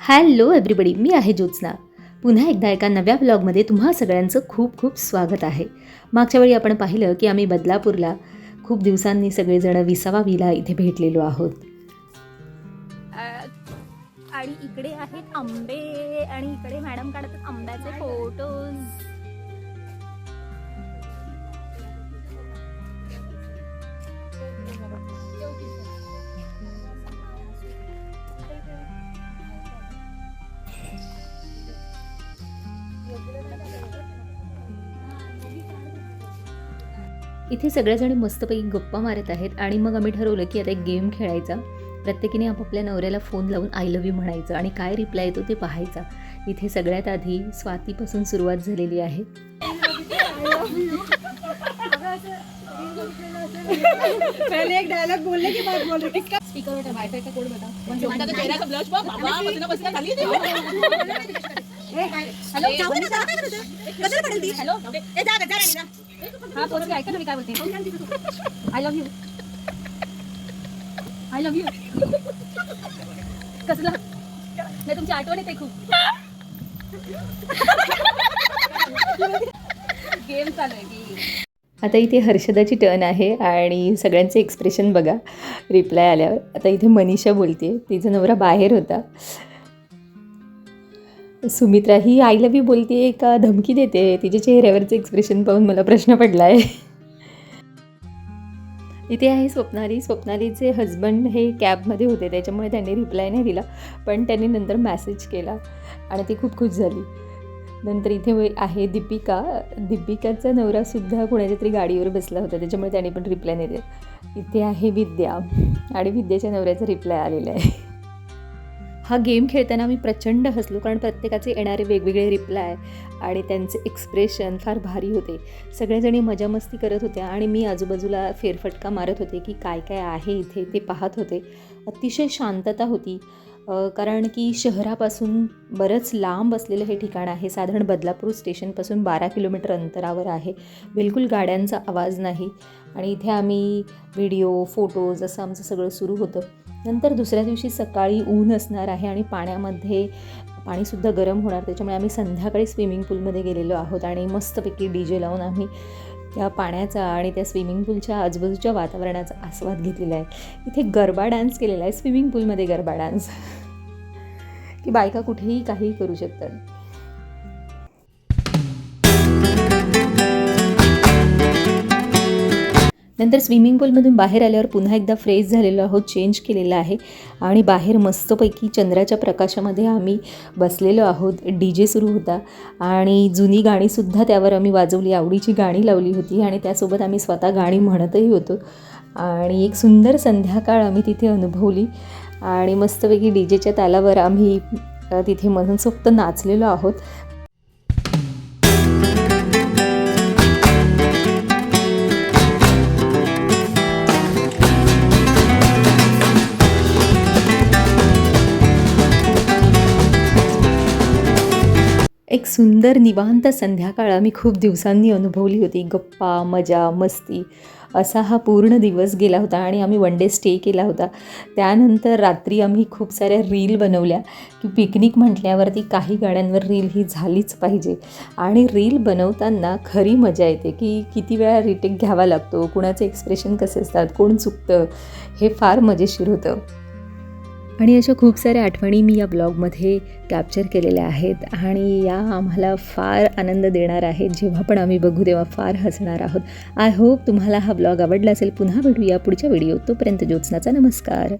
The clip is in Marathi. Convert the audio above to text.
हॅलो एव्हरीबडी मी आहे ज्योत्सना. पुन्हा एकदा एका नव्या ब्लॉगमध्ये तुम्हा सगळ्यांचं खूप खूप स्वागत आहे. मागच्या वेळी आपण पाहिलं की आम्ही बदलापूरला खूप दिवसांनी सगळेजण विसावा विला इथे भेटलेलो आहोत. आणि इकडे आहेत आंबे आणि इकडे मॅडम काढतात आंब्याचे फोटोज इथे सगळेजण मस्तपैकी गप्पा मारत आहेत आणि मग आम्ही ठरवलं की आता एक गेम खेळायचा. प्रत्येकीने आपापल्या नवऱ्याला फोन लावून आय लव्ह यू म्हणायचं आणि काय रिप्लाय येतो ते पाहायचा. इथे सगळ्यात आधी स्वातीपासून सुरुवात झालेली आहे. पहले एक डायलॉग बोलने के बाद बोल रहे किसका स्पीकर होता वायफाय का कोड बता चेहरा का ब्लश बाबा पसीना पसीना खाली हॅलो कदर पडेल ती. हॅलो ए जा. हा ऐका ना मी काय बोलते. I love you I love you कसलं? नाही तुमची आठवण येते खूप. गेम चालू आहे की? आता इथे हर्षदाची टर्न आहे आणि सगळ्यांचे एक्सप्रेशन बघा. रिप्लाय आल्यावर. आता इथे मनीषा बोलते तिचा नवरा बाहेर होता. सुमित्रा ही आय लव्ह यू बोलते का धमकी देते. तिच्या चेहऱ्यावरचं एक्सप्रेशन पाहून मला प्रश्न पडला आहे इथे आहे स्वप्नाली. स्वप्नालीचे हजबंड हे कॅबमध्ये होते त्याच्यामुळे त्यांनी रिप्लाय नाही दिला. पण त्यांनी नंतर मॅसेज केला आणि ती खूप खुश झाली. नंतर इथे आहे दीपिका. दीपिकाचा नवरासुद्धा कोणाच्या तरी गाडीवर बसला होता त्याच्यामुळे त्याने पण रिप्लाय नाही दिला. इथे आहे विद्या आणि विद्याच्या नवऱ्याचा रिप्लाय आलेला आहे. हा गेम खेळताना मी प्रचंड हसलो कारण प्रत्येकाचे येणारे वेगवेगळे रिप्लाय आणि त्यांचे एक्सप्रेशन फार भारी होते. सगळेजणी मजामस्ती करत होत्या आणि मी आजूबाजूला फेरफटका मारत होते की काय काय आहे इथे ते पाहत होते. अतिशय शांतता होती कारण की शहरापासून बरंच लांब असलेलं हे ठिकाण आहे. साधारण बदलापूर स्टेशनपासून बारा किलोमीटर अंतरावर आहे. बिलकुल गाड्यांचा आवाज नाही. आणि इथे आम्ही व्हिडिओ फोटोज असं आमचं सगळं सुरू होतं. नंतर दुसऱ्या दिवशी सकाळी ऊन असणार आहे आणि पाण्यामध्ये पाणीसुद्धा गरम होणार. त्याच्यामुळे आम्ही संध्याकाळी स्विमिंग पूलमध्ये गेलेलो आहोत आणि मस्तपैकी डी जे लावून आम्ही त्या पाण्याचा आणि त्या स्विमिंग पूलच्या आजूबाजूच्या वातावरणाचा आस्वाद घेतलेला आहे. इथे गरबा डान्स केलेला आहे. स्विमिंग पूलमध्ये गरबा डान्स. की बायका कुठेही काहीही करू शकतात. नंतर स्विमिंग पूलमधून बाहेर आल्यावर पुन्हा एकदा फ्रेश झालेलो आहोत चेंज केलेला आहे. आणि बाहेर मस्तपैकी चंद्राच्या प्रकाशामध्ये आम्ही बसलेलो आहोत. डी जे सुरू होता. आणि जुनी गाणीसुद्धा त्यावर आम्ही वाजवली. आवडीची गाणी लावली होती. आणि त्यासोबत आम्ही स्वतः गाणी म्हणतही होतो. आणि एक सुंदर संध्याकाळ आम्ही तिथे अनुभवली. आणि मस्तपैकी डी जेच्या तालावर आम्ही तिथे मनसोक्त नाचलेलो आहोत. एक सुंदर निवांत संध्याकाळ आम्ही खूप दिवसांनी अनुभवली होती. गप्पा मजा मस्ती असा हा पूर्ण दिवस गेला होता आणि आम्ही वन डे स्टे केला होता. त्यानंतर रात्री आम्ही खूप साऱ्या रील बनवल्या की पिकनिक म्हटल्यावरती काही गाड्यांवर रील ही झालीच पाहिजे. आणि रील बनवताना खरी मजा येते की किती वेळा रिटेक घ्यावा लागतो कुणाचे एक्सप्रेशन कसे असतात कोण चुकतं हे फार मजेशीर होतं. आणि अशा खूप साऱ्या आठवणी मी या ब्लॉगमध्ये कॅप्चर केलेल्या आहेत आणि या आम्हाला फार आनंद देणार आहेत. जेव्हा पण आम्ही बघू तेव्हा फार हसणार आहोत. आय होप तुम्हाला हा ब्लॉग आवडला असेल. पुन्हा भेटूया पुढच्या व्हिडिओ तोपर्यंत ज्योत्स्नाचा नमस्कार.